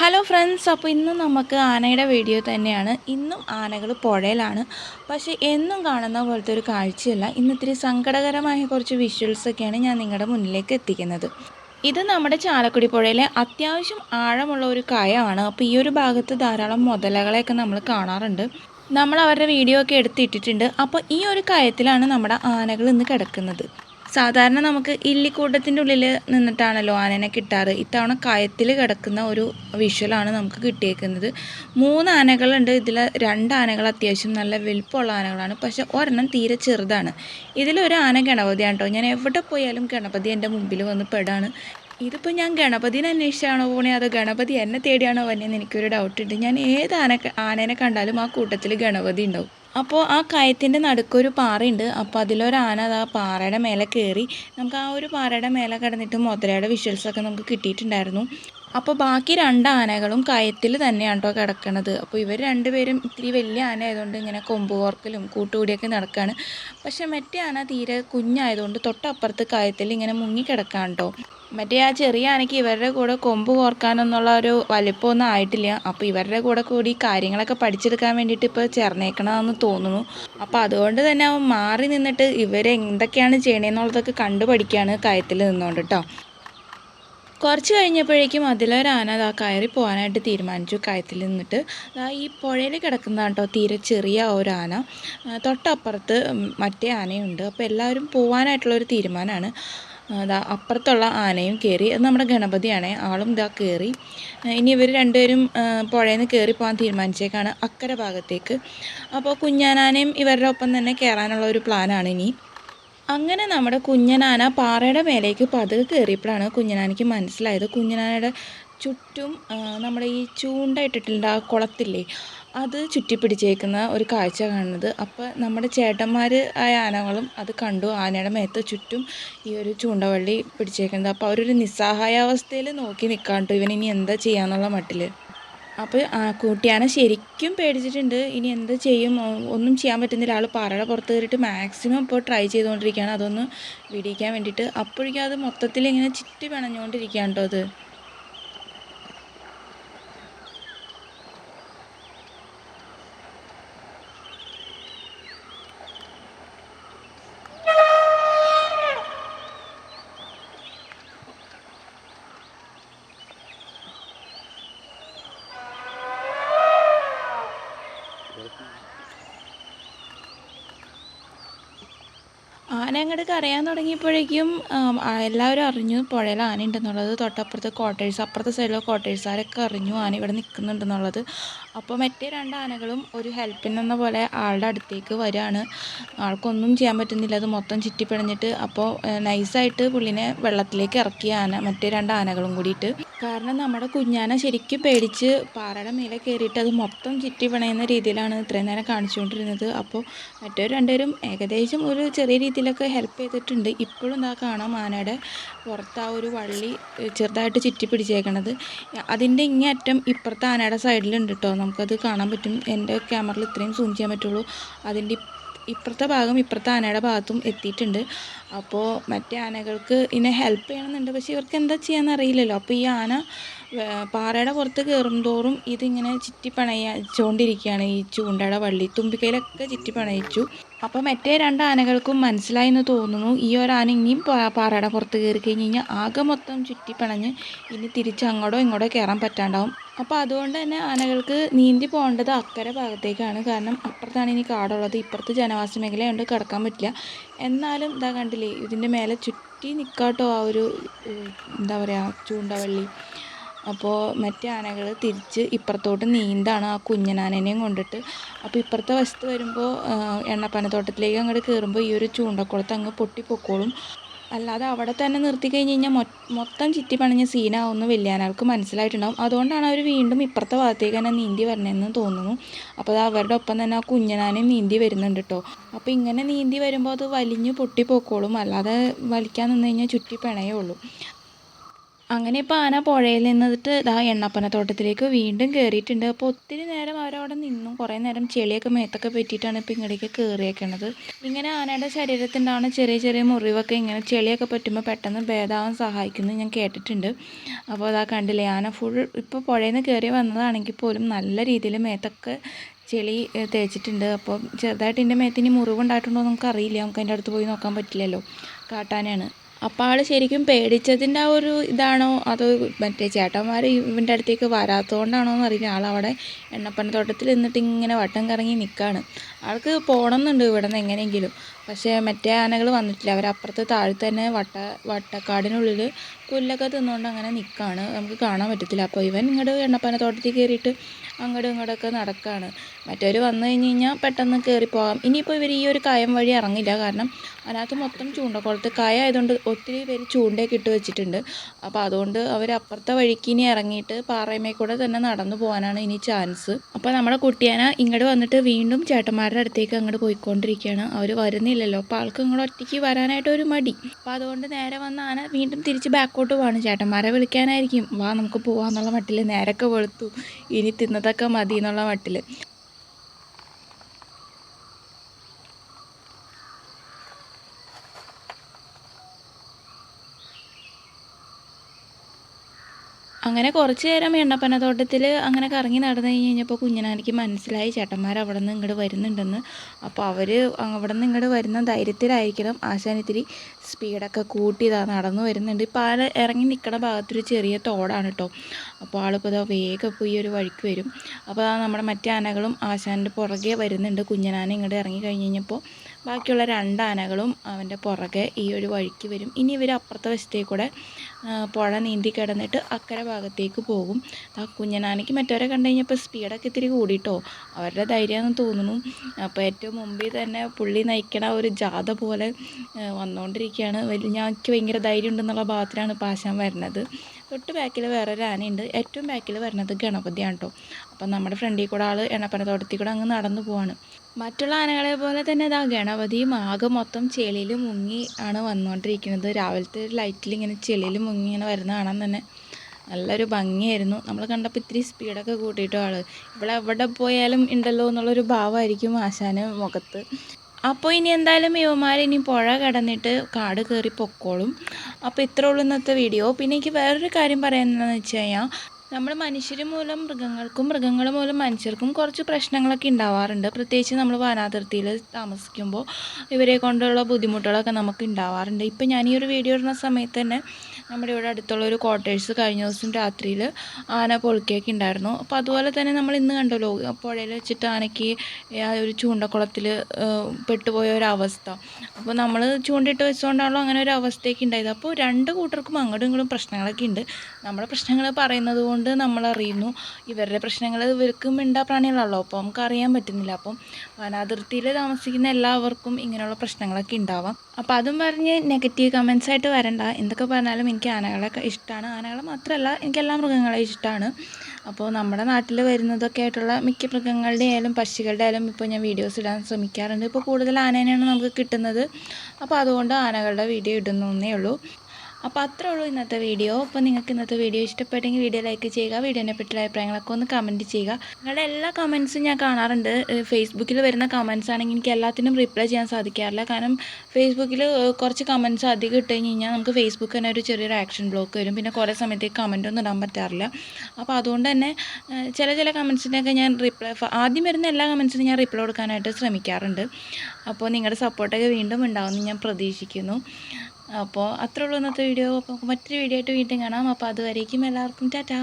Hello friends അപ്പോൾ ഇന്നും നമുക്ക് ആനയുടെ വീഡിയോ തന്നെയാണ്. ഇന്നും ആനകൾ പുഴയിലാണ്. പക്ഷേ എന്നും കാണുന്ന പോലത്തെ ഒരു കാഴ്ചയല്ല. ഇന്ന് ഇത്തിരി സങ്കടകരമായ കുറച്ച് വിഷ്വൽസൊക്കെയാണ് ഞാൻ നിങ്ങളുടെ മുന്നിലേക്ക് എത്തിക്കുന്നത്. ഇത് നമ്മുടെ ചാലക്കുടി പുഴയിലെ അത്യാവശ്യം ആഴമുള്ള ഒരു കയമാണ്. അപ്പോൾ ഈ ഒരു ഭാഗത്ത് ധാരാളം മുതലകളെയൊക്കെ നമ്മൾ കാണാറുണ്ട്. നമ്മൾ അവരുടെ വീഡിയോ ഒക്കെ എടുത്തിട്ടിട്ടുണ്ട്. അപ്പോൾ ഈ ഒരു കയത്തിലാണ് നമ്മുടെ ആനകൾ ഇന്ന് കിടക്കുന്നത്. സാധാരണ നമുക്ക് ഇല്ലിക്കൂട്ടത്തിന്റെ ഉള്ളിൽ നിന്നിട്ടാണല്ലോ ആനനെ കിട്ടാറ്. ഇത്തവണ കയത്തിൽ കിടക്കുന്ന ഒരു വിഷ്വലാണ് നമുക്ക് കിട്ടിയേക്കുന്നത്. മൂന്ന് ആനകളുണ്ട്. ഇതിൽ രണ്ട് ആനകൾ അത്യാവശ്യം നല്ല വലിപ്പമുള്ള ആനകളാണ്. പക്ഷെ ഒരെണ്ണം തീരെ ചെറുതാണ്. ഇതിലൊരു ആന ഗണപതിയാണ് കേട്ടോ. ഞാൻ എവിടെ പോയാലും ഗണപതി എന്റെ മുമ്പിൽ വന്ന് പെടാണ്. ഇതിപ്പോൾ ഞാൻ ഗണപതിനെ അന്വേഷിച്ചാണോ പോണേ? അതോ ഗണപതി എന്നെ തേടിയാണോ വന്നതെന്ന് എനിക്കൊരു ഡൗട്ടുണ്ട് ഞാൻ ഏത് ആന ആനേനെ കണ്ടാലും ആ കൂട്ടത്തിൽ ഗണപതി ഉണ്ടാവും. അപ്പോൾ ആ കയത്തിന്റെ നടുക്കൊരു പാറയുണ്ട്. അപ്പോൾ അതിലൊരാന അത് ആ പാറയുടെ മേലെ കയറി നമുക്ക് ആ ഒരു പാറയുടെ മേലെ കിടന്നിട്ട് മുതലയുടെ വിഷ്വൽസൊക്കെ നമുക്ക് കിട്ടിയിട്ടുണ്ടായിരുന്നു. അപ്പോൾ ബാക്കി രണ്ട് ആനകളും കയത്തിൽ തന്നെയാണ് കേട്ടോ കിടക്കണത്. അപ്പോൾ ഇവർ രണ്ടുപേരും ഇത്തിരി വലിയ ആന ആയതുകൊണ്ട് ഇങ്ങനെ കൊമ്പ് കോർക്കലും കൂട്ടുകൂടിയൊക്കെ നടക്കുകയാണ് പക്ഷെ മറ്റേ ആന തീരെ കുഞ്ഞായതുകൊണ്ട് തൊട്ടപ്പുറത്ത് കയത്തിൽ ഇങ്ങനെ മുങ്ങി കിടക്കാൻ കേട്ടോ മറ്റേ ആ ചെറിയ ആനയ്ക്ക് ഇവരുടെ കൂടെ കൊമ്പ് കോർക്കാനൊന്നുള്ള ഒരു വലിപ്പമൊന്നും ആയിട്ടില്ല. അപ്പോൾ ഇവരുടെ കൂടെ കൂടി കാര്യങ്ങളൊക്കെ പഠിച്ചെടുക്കാൻ വേണ്ടിയിട്ട് ഇപ്പോൾ ചേർന്നേക്കണമെന്ന് തോന്നുന്നു. അപ്പോൾ അതുകൊണ്ട് തന്നെ അവൻ മാറി നിന്നിട്ട് ഇവരെന്തൊക്കെയാണ് ചെയ്യണേന്നുള്ളതൊക്കെ കണ്ടുപഠിക്കുകയാണ് കയത്തിൽ നിന്നുകൊണ്ട് കേട്ടോ കുറച്ച് കഴിഞ്ഞപ്പോഴേക്കും അതിലൊരാന അതാ കയറി പോകാനായിട്ട് തീരുമാനിച്ചു. കയത്തിൽ നിന്നിട്ട് അതാ ഈ പുഴയിൽ കിടക്കുന്നതാണ് കേട്ടോ തീരെ ചെറിയ ഒരാന തൊട്ടപ്പുറത്ത് മറ്റേ ആനയുണ്ട്. അപ്പോൾ എല്ലാവരും പോകാനായിട്ടുള്ളൊരു തീരുമാനമാണ്. അതാ അപ്പുറത്തുള്ള ആനയും കയറി. അത് നമ്മുടെ ഗണപതിയാണ്. ആളും ഇതാ കയറി. ഇനി ഇവർ രണ്ടുപേരും പുഴയിൽ നിന്ന് കയറി പോകാൻ തീരുമാനിച്ചേക്കാണ് അക്കരെ ഭാഗത്തേക്ക്. അപ്പോൾ കുഞ്ഞാനാനയും ഇവരുടെ ഒപ്പം തന്നെ കയറാനുള്ള ഒരു പ്ലാനാണ് ഇനി. അങ്ങനെ നമ്മുടെ കുഞ്ഞനാന പാറയുടെ മേലേക്ക് പതുക്കെ കയറിയപ്പോഴാണ് കുഞ്ഞനാനയ്ക്ക് മനസ്സിലായത്. കുഞ്ഞനാനയുടെ ചുറ്റും നമ്മുടെ ഈ ചൂണ്ട ഇട്ടിട്ടുണ്ട് ആ കുളത്തില്ലേ അത് ചുറ്റിപ്പിടിച്ചേക്കുന്ന ഒരു കാഴ്ച കാണുന്നത്. അപ്പോൾ നമ്മുടെ ചേട്ടന്മാർ ആയ ആനകളും അത് കണ്ടു. ആനയുടെ മേത്ത് ചുറ്റും ഈ ഒരു ചൂണ്ടവള്ളി പിടിച്ചേക്കുന്നത്. അപ്പോൾ അവരൊരു നിസ്സഹായാവസ്ഥയിൽ നോക്കി നിൽക്കാണ്ട് ഇവൻ ഇനി എന്താ ചെയ്യാന്നുള്ള മട്ടിൽ അപ്പോൾ കുട്ടിയാനെ ശരിക്കും പേടിച്ചിട്ടുണ്ട്. ഇനി എന്ത് ചെയ്യും? ഒന്നും ചെയ്യാൻ പറ്റുന്നില്ല. ആൾ പാറയുടെ പുറത്ത് കയറിയിട്ട് മാക്സിമം ഇപ്പോൾ ട്രൈ ചെയ്തുകൊണ്ടിരിക്കുകയാണ്. അതൊന്ന് വിടിയിക്കാൻ വേണ്ടിയിട്ട്. അപ്പോഴേക്കും അത് മൊത്തത്തിൽ ഇങ്ങനെ ചുറ്റി പിണഞ്ഞുകൊണ്ടിരിക്കുകയാണ് കേട്ടോ അത്. ആന അങ്ങോട്ട് കരയാൻ തുടങ്ങിയപ്പോഴേക്കും എല്ലാവരും അറിഞ്ഞു പുഴയിൽ ആന ഉണ്ടെന്നുള്ളത്. തൊട്ടപ്പുറത്ത് ക്വാർട്ടേഴ്സ് അപ്പുറത്തെ സൈഡിലെ ക്വാർട്ടേഴ്സുകാരൊക്കെ അറിഞ്ഞു ആന ഇവിടെ നിൽക്കുന്നുണ്ടെന്നുള്ളത്. അപ്പോൾ മറ്റേ രണ്ട് ആനകളും ഒരു ഹെൽപ്പിനെന്ന പോലെ ആളുടെ അടുത്തേക്ക് വരികയാണ് ആൾക്കൊന്നും ചെയ്യാൻ പറ്റുന്നില്ല. അത് മൊത്തം ചുറ്റിപ്പിണഞ്ഞിട്ട് അപ്പോൾ നൈസായിട്ട് പുള്ളിനെ വെള്ളത്തിലേക്ക് ഇറക്കിയ ആന മറ്റേ രണ്ട് ആനകളും കൂടിയിട്ട്. കാരണം നമ്മുടെ കുഞ്ഞാന ശരിക്കും പേടിച്ച് പാറയുടെ മേലെ കയറിയിട്ട് അത് മൊത്തം ചുറ്റി പിണയുന്ന രീതിയിലാണ് ഇത്രയും നേരം കാണിച്ചുകൊണ്ടിരുന്നത്. അപ്പോൾ മറ്റൊരു രണ്ടുപേരും ഏകദേശം ഒരു ചെറിയ രീതിയിലൊക്കെ ഹെൽപ്പ് ചെയ്തിട്ടുണ്ട്. ഇപ്പോഴും എന്താ കാണാം ആനയുടെ പുറത്ത് ആ ഒരു വള്ളി ചെറുതായിട്ട് ചുറ്റി പിടിച്ചേക്കണത്. അതിന്റെ ഇങ്ങേ അറ്റം ഇപ്പുറത്തെ ആനയുടെ സൈഡിലുണ്ട് കേട്ടോ നമുക്കത് കാണാൻ പറ്റും. എന്റെ ക്യാമറയിൽ ഇത്രയും സൂം ചെയ്യാൻ പറ്റുള്ളൂ. അതിന്റെ ഇപ്പുറത്തെ ഭാഗം ഇപ്പുറത്തെ ആനയുടെ ഭാഗത്തും എത്തിയിട്ടുണ്ട്. അപ്പോൾ മറ്റേ ആനകൾക്ക് ഇതിനെ ഹെൽപ്പ് ചെയ്യണമെന്നുണ്ട്. പക്ഷേ ഇവർക്ക് എന്താ ചെയ്യാമെന്ന് അറിയില്ലല്ലോ. അപ്പോൾ ഈ ആന പാറയുടെ പുറത്ത് കയറും തോറും ഇതിങ്ങനെ ചുറ്റി പണയിച്ചുകൊണ്ടിരിക്കുകയാണ് ഈ ചൂണ്ടയുടെ വള്ളി തുമ്പിക്കൈയിലൊക്കെ ചുറ്റി പണയിച്ചു. അപ്പോൾ മറ്റേ രണ്ട് ആനകൾക്കും മനസ്സിലായി എന്ന് തോന്നുന്നു. ഈ ഒരു ആന ഇനിയും പാറയുടെ പുറത്ത് കയറി കഴിഞ്ഞ് കഴിഞ്ഞാൽ ആകെ മൊത്തം ചുറ്റി പണഞ്ഞ് ഇനി തിരിച്ച് അങ്ങോട്ടോ ഇങ്ങോട്ടോ കയറാൻ പറ്റാണ്ടാവും. അപ്പോൾ അതുകൊണ്ട് തന്നെ ആനകൾക്ക് നീന്തി പോകേണ്ടത് അക്കരെ ഭാഗത്തേക്കാണ്. കാരണം അപ്പുറത്താണ് ഇനി കാടുള്ളത്. ഇപ്പുറത്ത് ജനവാസ മേഖലയുണ്ട് കിടക്കാൻ പറ്റില്ല. എന്നാലും ഇതാ കണ്ടില്ലേ ഇതിന്റെ മേലെ ചുറ്റി നിൽക്കാട്ടോ ആ ഒരു എന്താ പറയുക ചൂണ്ടവള്ളി. അപ്പോൾ മറ്റേ ആനകൾ തിരിച്ച് ഇപ്പുറത്തോട്ട് നീന്താണ് ആ കുഞ്ഞനാനേനെയും കൊണ്ടിട്ട്. അപ്പോൾ ഇപ്പുറത്തെ വശത്ത് വരുമ്പോൾ എണ്ണപ്പനത്തോട്ടത്തിലേക്ക് അങ്ങോട്ട് കയറുമ്പോൾ ഈ ഒരു ചൂണ്ടക്കുളത്ത് അങ്ങ് പൊട്ടിപ്പൊക്കോളും. അല്ലാതെ അവിടെ തന്നെ നിർത്തി കഴിഞ്ഞ് കഴിഞ്ഞാൽ മൊത്തം ചുറ്റി പണിഞ്ഞ സീനാവുമെന്ന് വലിയാനാൾക്ക് മനസ്സിലായിട്ടുണ്ടാവും. അതുകൊണ്ടാണ് അവർ വീണ്ടും ഇപ്പുറത്തെ ഭാഗത്തേക്ക് തന്നെ നീന്തി വരണമെന്ന് തോന്നുന്നു. അപ്പോൾ അത് അവരുടെ ഒപ്പം തന്നെ ആ കുഞ്ഞനാനേയും നീന്തി വരുന്നുണ്ട് കേട്ടോ അപ്പോൾ ഇങ്ങനെ നീന്തി വരുമ്പോൾ അത് വലിഞ്ഞ് പൊട്ടിപ്പോക്കോളും. അല്ലാതെ വലിക്കാൻ നിന്ന് കഴിഞ്ഞാൽ ചുറ്റി പിണയേ ഉള്ളൂ. അങ്ങനെ ഇപ്പോൾ ആന പുഴയിൽ നിന്നിട്ട് ഇതാ എണ്ണപ്പനത്തോട്ടത്തിലേക്ക് വീണ്ടും കയറിയിട്ടുണ്ട് അപ്പോൾ ഒത്തിരി നേരം അവരവിടെ നിന്നും. കുറേ നേരം ചെളിയൊക്കെ മേത്തൊക്കെ പറ്റിയിട്ടാണ് ഇപ്പോൾ ഇങ്ങോട്ടേക്ക് കയറിയേക്കണത് ഇങ്ങനെ ആനയുടെ ശരീരത്തിന്റെ ചെറിയ ചെറിയ മുറിവൊക്കെ ഇങ്ങനെ ചെളിയൊക്കെ പറ്റുമ്പോൾ പെട്ടെന്ന് ഭേദാവാൻ സഹായിക്കുന്നു ഞാൻ കേട്ടിട്ടുണ്ട്. അപ്പോൾ അതാ കണ്ടില്ലേ ആന ഫുൾ ഇപ്പോൾ പുഴയിൽ നിന്ന് കയറി വന്നതാണെങ്കിൽ പോലും നല്ല രീതിയിൽ മേത്തൊക്കെ ചെളി തേച്ചിട്ടുണ്ട്. അപ്പോൾ ചെറുതായിട്ട് എന്റെ മേത്തിന് മുറിവുണ്ടായിട്ടുണ്ടോ എന്ന് നമുക്കറിയില്ല. നമുക്ക് അതിന്റെ അടുത്ത് പോയി നോക്കാൻ പറ്റില്ലല്ലോ. കാട്ടാനാണ് അപ്പോൾ ആൾ ശരിക്കും പേടിച്ചതിന്റെ ആ ഒരു ഇതാണോ? അതോ മറ്റേ ചേട്ടന്മാർ ഇവന്റെ അടുത്തേക്ക് വരാത്തതുകൊണ്ടാണോ എന്ന് അറിയില്ല. ആളവിടെ എണ്ണപ്പനത്തോട്ടത്തിൽ നിന്നിട്ട് ഇങ്ങനെ വട്ടം കറങ്ങി നിൽക്കുകയാണ് ആൾക്ക് പോകണമെന്നുണ്ട് ഇവിടെ നിന്ന് എങ്ങനെയെങ്കിലും. പക്ഷേ മറ്റേ ആനകൾ വന്നിട്ടില്ല. അവരപ്പുറത്ത് താഴത്ത് തന്നെ വട്ട വട്ടക്കാടിനുള്ളിൽ പുല്ലൊക്കെ തിന്നുകൊണ്ട് അങ്ങനെ നിൽക്കുകയാണ് നമുക്ക് കാണാൻ പറ്റത്തില്ല. അപ്പോൾ ഇവൻ ഇങ്ങോട്ട് എണ്ണപ്പനത്തോട്ടത്തിൽ കയറിയിട്ട് അങ്ങോട്ടും ഇങ്ങോട്ടൊക്കെ നടക്കുകയാണ് മറ്റവർ വന്നു കഴിഞ്ഞ് കഴിഞ്ഞാൽ പെട്ടെന്ന് കയറിപ്പോകാം ഇനിയിപ്പോൾ ഇവർ ഈ ഒരു കായം വഴി ഇറങ്ങില്ല. കാരണം അതിനകത്ത് മൊത്തം ചൂണ്ടക്കുളത്ത് കായ ആയതുകൊണ്ട് ഒത്തിരി പേര് ചൂണ്ടയൊക്കെ ഇട്ട് വെച്ചിട്ടുണ്ട്. അപ്പോൾ അതുകൊണ്ട് അവർ അപ്പുറത്തെ വഴിക്ക് ഇനി ഇറങ്ങിയിട്ട് പാറയമേ കൂടെ തന്നെ നടന്നു പോകാനാണ് ഇനി ചാൻസ്. അപ്പോൾ നമ്മുടെ കുട്ടിയാന ഇങ്ങോട്ട് വന്നിട്ട് വീണ്ടും ചേട്ടന്മാരുടെ അടുത്തേക്ക് അങ്ങോട്ട് പോയിക്കൊണ്ടിരിക്കുകയാണ്. അവർ വരുന്നില്ലല്ലോ അപ്പോൾ ആൾക്ക് ഇങ്ങോട്ട് ഒറ്റയ്ക്ക് വരാനായിട്ട് ഒരു മടി. അപ്പോൾ അതുകൊണ്ട് നേരെ വന്ന ആന വീണ്ടും തിരിച്ച് ബാക്കോട്ട് പോവാണ്. ചേട്ടന്മാരെ വിളിക്കാനായിരിക്കും. വാ നമുക്ക് പോവാന്നുള്ള മട്ടിൽ നേരൊക്കെ വെളുത്തു. ഇനി തിന്നതൊക്കെ മതി എന്നുള്ള മട്ടിൽ അങ്ങനെ കുറച്ച് നേരം എണ്ണപ്പനത്തോട്ടത്തിൽ അങ്ങനെ കറങ്ങി നടന്നു കഴിഞ്ഞ് കഴിഞ്ഞപ്പോൾ കുഞ്ഞനാനിക്ക് മനസ്സിലായി ചേട്ടന്മാർ അവിടെ നിന്ന് ഇങ്ങോട്ട് വരുന്നുണ്ടെന്ന്. അപ്പോൾ അവർ അവിടെ നിന്ന് ഇങ്ങോട്ട് വരുന്ന ധൈര്യത്തിലായിരിക്കണം. ആശാൻ ഇത്തിരി സ്പീഡൊക്കെ കൂട്ടി ഇതാ നടന്നു വരുന്നുണ്ട്. ഇപ്പോൾ ആൾ ഇറങ്ങി നിൽക്കുന്ന ഭാഗത്തൊരു ചെറിയ തോടാണ് കേട്ടോ അപ്പോൾ ആളിപ്പോൾ ഇതാ വേഗം പോയി ഒരു വഴിക്ക് വരും. അപ്പോൾ നമ്മുടെ മറ്റേ ആനകളും ആശാന്റെ പുറകെ വരുന്നുണ്ട്. കുഞ്ഞനാന ഇങ്ങോട്ട് ഇറങ്ങി കഴിഞ്ഞ് കഴിഞ്ഞപ്പോൾ ബാക്കിയുള്ള രണ്ട് ആനകളും അവന്റെ പുറകെ ഈ ഒരു വഴിക്ക് വരും. ഇനി ഇവർ അപ്പുറത്തെ വശത്തേക്ക് കൂടെ പുഴ നീന്തി കിടന്നിട്ട് അക്കരെ ഭാഗത്തേക്ക് പോകും. ആ കുഞ്ഞനാനയ്ക്ക് മറ്റവരെ കണ്ടു കഴിഞ്ഞപ്പോൾ സ്പീഡൊക്കെ ഇത്തിരി കൂടിയിട്ടോ അവരുടെ ധൈര്യമെന്ന് തോന്നുന്നു. അപ്പോൾ ഏറ്റവും മുമ്പിൽ തന്നെ പുള്ളി നയിക്കണ ഒരു ജാഥ പോലെ വന്നുകൊണ്ടിരിക്കുകയാണ്. ഞങ്ങൾക്ക് ഭയങ്കര ധൈര്യം ഉണ്ടെന്നുള്ള ഭാഗത്തിലാണ് പാശാൻ വരുന്നത്. തൊട്ട് ബാക്കിൽ വേറൊരു ആനയുണ്ട്. ഏറ്റവും ബാക്കിൽ വരുന്നത് ഗണപതിയാണ് കേട്ടോ അപ്പം നമ്മുടെ ഫ്രണ്ടിൽ കൂടെ ആൾ എണ്ണപ്പനത്തോട്ടത്തിൽ കൂടെ അങ്ങ് നടന്നു പോവാണ്. മറ്റുള്ള ആനകളെ പോലെ തന്നെ ഇതാ ഗണപതിയും ആകെ മൊത്തം ചെളിയിൽ മുങ്ങി ആണ് വന്നുകൊണ്ടിരിക്കുന്നത് രാവിലത്തെ ലൈറ്റിൽ ഇങ്ങനെ ചെളിയിൽ മുങ്ങി ഇങ്ങനെ വരുന്ന കാണാൻ തന്നെ നല്ലൊരു ഭംഗിയായിരുന്നു. നമ്മൾ കണ്ടപ്പോൾ ഇത്തിരി സ്പീഡൊക്കെ കൂട്ടിയിട്ടോ ആൾ ഇവിടെ എവിടെ പോയാലും ഉണ്ടല്ലോ എന്നുള്ളൊരു ഭാവമായിരിക്കും ആശാന് മുഖത്ത്. അപ്പോൾ ഇനി എന്തായാലും യുവമാർ ഇനി പുഴ കടന്നിട്ട് കാട് കയറി പൊക്കോളും. അപ്പോൾ ഇത്രേ ഉള്ളൂ ഇന്നത്തെ വീഡിയോ. പിന്നെ എനിക്ക് വേറൊരു കാര്യം പറയുന്നതെന്ന് വെച്ച് കഴിഞ്ഞാൽ നമ്മൾ മനുഷ്യർ മൂലം മൃഗങ്ങൾക്കും മൃഗങ്ങൾ മൂലം മനുഷ്യർക്കും കുറച്ച് പ്രശ്നങ്ങളൊക്കെ ഉണ്ടാവാറുണ്ട്. പ്രത്യേകിച്ച് നമ്മൾ വനാതിർത്തിയിൽ താമസിക്കുമ്പോൾ ഇവരെ കൊണ്ടുള്ള ബുദ്ധിമുട്ടുകളൊക്കെ നമുക്ക് ഉണ്ടാവാറുണ്ട്. ഇപ്പം ഞാൻ ഈ ഒരു വീഡിയോ ഇടുന്ന സമയത്ത് തന്നെ നമ്മുടെ ഇവിടെ അടുത്തുള്ള ഒരു ക്വാർട്ടേഴ്സ് കഴിഞ്ഞ ദിവസം രാത്രിയിൽ ആന പൊളിക്കൊക്കെ ഉണ്ടായിരുന്നു. അപ്പോൾ അതുപോലെ തന്നെ നമ്മൾ ഇന്ന് കണ്ടല്ലോ പുഴയിൽ വെച്ചിട്ട് ആനയ്ക്ക് ഒരു ചൂണ്ടക്കുളത്തിൽ പെട്ടുപോയ ഒരവസ്ഥ അപ്പോൾ നമ്മൾ ചൂണ്ടിട്ട് വെച്ചുകൊണ്ടാണല്ലോ അങ്ങനെ ഒരു അവസ്ഥയൊക്കെ ഉണ്ടായത്. അപ്പോൾ രണ്ട് കൂട്ടർക്കും അങ്ങോട്ടും ഇങ്ങോട്ടും പ്രശ്നങ്ങളൊക്കെ ഉണ്ട്. നമ്മുടെ പ്രശ്നങ്ങൾ പറയുന്നത് കൊണ്ട് നമ്മളറിയുന്നു ഇവരുടെ പ്രശ്നങ്ങൾ ഇവർക്കും മിണ്ടാ പ്രാണികളാണല്ലോ. അപ്പോൾ നമുക്ക് അറിയാൻ പറ്റുന്നില്ല. അപ്പം വനാതിർത്തിയിൽ താമസിക്കുന്ന എല്ലാവർക്കും ഇങ്ങനെയുള്ള പ്രശ്നങ്ങളൊക്കെ ഉണ്ടാവാം. അപ്പോൾ അതും പറഞ്ഞ് നെഗറ്റീവ് കമൻസ് ആയിട്ട് വരണ്ട. എന്തൊക്കെ പറഞ്ഞാലും എനിക്ക് ആനകളൊക്കെ ഇഷ്ടമാണ് ആനകളെ മാത്രമല്ല എനിക്ക് എല്ലാ മൃഗങ്ങളെയും ഇഷ്ടമാണ് അപ്പോൾ നമ്മുടെ നാട്ടിൽ വരുന്നതൊക്കെ ആയിട്ടുള്ള മിക്ക മൃഗങ്ങളുടെ ആയാലും പക്ഷികളുടെ ആയാലും ഇപ്പോൾ ഞാൻ വീഡിയോസ് ഇടാൻ ശ്രമിക്കാറുണ്ട്. ഇപ്പോൾ കൂടുതൽ ആനേനെയാണ് നമുക്ക് കിട്ടുന്നത്. അപ്പോൾ അതുകൊണ്ട് ആനകളുടെ വീഡിയോ ഇടുന്നേ ഉള്ളൂ. അപ്പോൾ അത്രേ ഉള്ളൂ ഇന്നത്തെ വീഡിയോ. അപ്പോൾ നിങ്ങൾക്ക് ഇന്നത്തെ വീഡിയോ ഇഷ്ടപ്പെട്ടെങ്കിൽ വീഡിയോ ലൈക്ക് ചെയ്യുക വീഡിയോനെ പറ്റിയുള്ള അഭിപ്രായങ്ങളൊക്കെ ഒന്ന് കമന്റ് ചെയ്യുക. നിങ്ങളുടെ എല്ലാ കമൻസും ഞാൻ കാണാറുണ്ട്. ഫേസ്ബുക്കിൽ വരുന്ന കമൻസ് ആണെങ്കിൽ എനിക്ക് എല്ലാത്തിനും റിപ്ലൈ ചെയ്യാൻ സാധിക്കാറില്ല. കാരണം ഫേസ്ബുക്കിൽ കുറച്ച് കമൻസ് അധികം ഇട്ട് കഴിഞ്ഞ് കഴിഞ്ഞാൽ നമുക്ക് ഫേസ്ബുക്ക് തന്നെ ഒരു ചെറിയൊരു ആക്ഷൻ ബ്ലോക്ക് വരും. പിന്നെ കുറേ സമയത്തേക്ക് കമന്റ് ഒന്നും ഇടാൻ പറ്റാറില്ല. അപ്പോൾ അതുകൊണ്ട് തന്നെ ചില ചില കമൻസിനൊക്കെ ഞാൻ റിപ്ലൈ ആദ്യം വരുന്ന എല്ലാ കമൻസിനും ഞാൻ റിപ്ലൈ കൊടുക്കാനായിട്ട് ശ്രമിക്കാറുണ്ട്. അപ്പോൾ നിങ്ങളുടെ സപ്പോർട്ടൊക്കെ വീണ്ടും ഉണ്ടാവുമെന്ന് ഞാൻ പ്രതീക്ഷിക്കുന്നു. അപ്പോൾ അത്രേ ഉള്ളൂ ഇന്നത്തെ വീഡിയോ അപ്പോൾ മറ്റൊരു വീഡിയോ ആയിട്ട് വീണ്ടും കാണാം. അപ്പോൾ അതുവരേക്കും എല്ലാവർക്കും ടാറ്റാ.